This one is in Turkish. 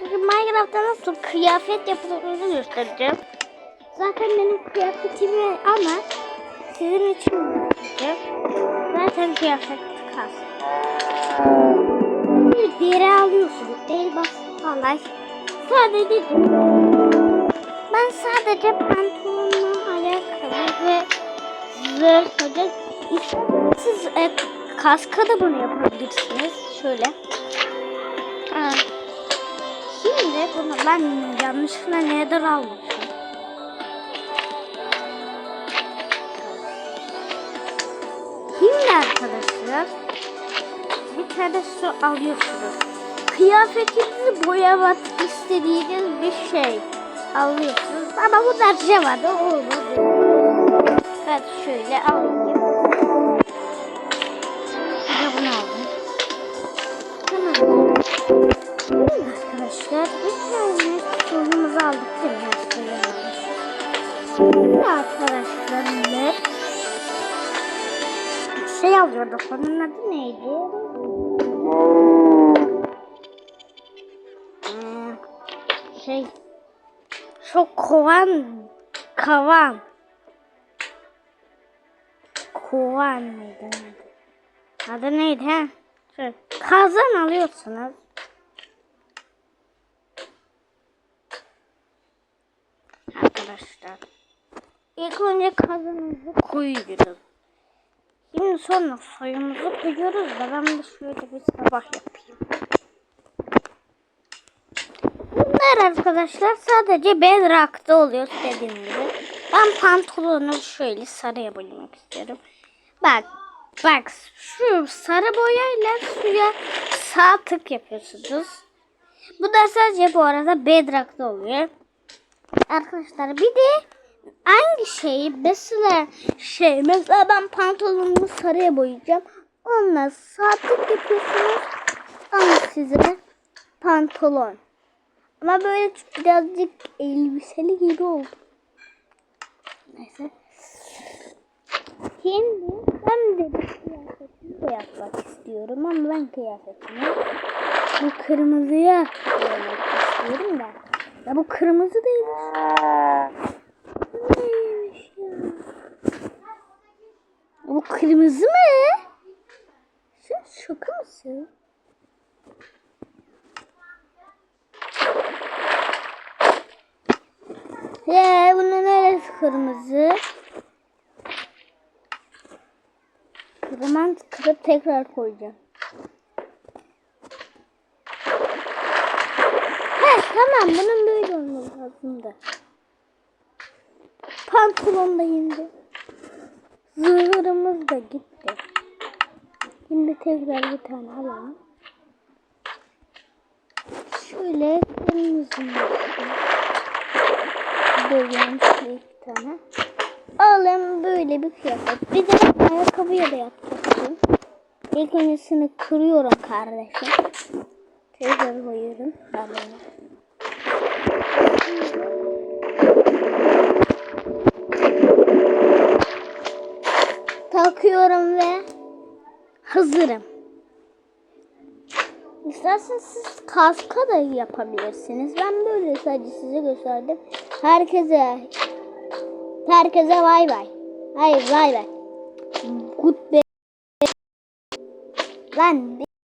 Minecraft'ta nasıl kıyafet yapıldığını göstereceğim. Zaten benim kıyafetimi ama sizin için göstereceğim. Zaten kıyafet kas. Bir deri alıyorsunuz. Elbas falan. Sadece ben sadece pantolonla ayakkabı ve zırh hoca siz e, kaska da bunu yapabilirsiniz. Şöyle. Ha. Bunu ben yanlışlıkla neden almışım? Şimdi arkadaşlar bir tane su alıyorsunuz. Kıyafetinizi boyamak istediğiniz bir şey alıyorsunuz. Ama bu da Java'da olmadı. Ben şöyle alayım. Bir bunu aldım. Tamam. Arkadaşlar almışız. Şimdi arkadaşlar ne? Şey alıyorduk. Onun adı neydi? Hmm, Şey şu kovan kavan kovan mıydı? Adı neydi ha? Şöyle, kazan alıyorsunuz. Arkadaşlar. İlk önce kazanımızı koyuyoruz. Şimdi sonra suyumuzu koyuyoruz da ben de şöyle bir sabah yapayım. Bunlar arkadaşlar sadece bedrock'ta oluyor dediğim gibi. Ben pantolonu şöyle sarıya boyamak istiyorum. Bak bak şu sarı boyayla suya sağ tık yapıyorsunuz. Bu da sadece bu arada bedrock'ta oluyor. Arkadaşlar bir de hangi şeyi mesela şey mesela ben pantolonumu sarıya boyayacağım. Onunla sağ tık yapıyorsunuz. Ama size pantolon. Ama böyle birazcık elbiseli gibi oldu. Neyse. Şimdi ben de bir kıyafetimi de yapmak istiyorum ama ben kıyafetimi bu kırmızıya boyamak istiyorum da. Ya bu kırmızı değilmiş. Bu neymiş ya? Kırmızı mı? Sen şaka mısın? He, bunun neresi kırmızı? O zaman kırıp tekrar koyacağım. He, tamam bunun böyle olması lazımdı. Pantolon da indi. Zırhımız da gitti. Şimdi tekrar bir tane alalım. Şöyle Böyle şöyle iki tane. Alalım böyle bir kıyafet. Bir de ayakkabıya da yapacaktım. İlk öncesini kırıyorum kardeşim. Tekrar koyuyorum. Ben bunu. bakıyorum ve hazırım. İsterseniz siz kaska da yapabilirsiniz. Ben böyle sadece size gösterdim. Herkese herkese bay bay. Hayır bay bay. Good Ben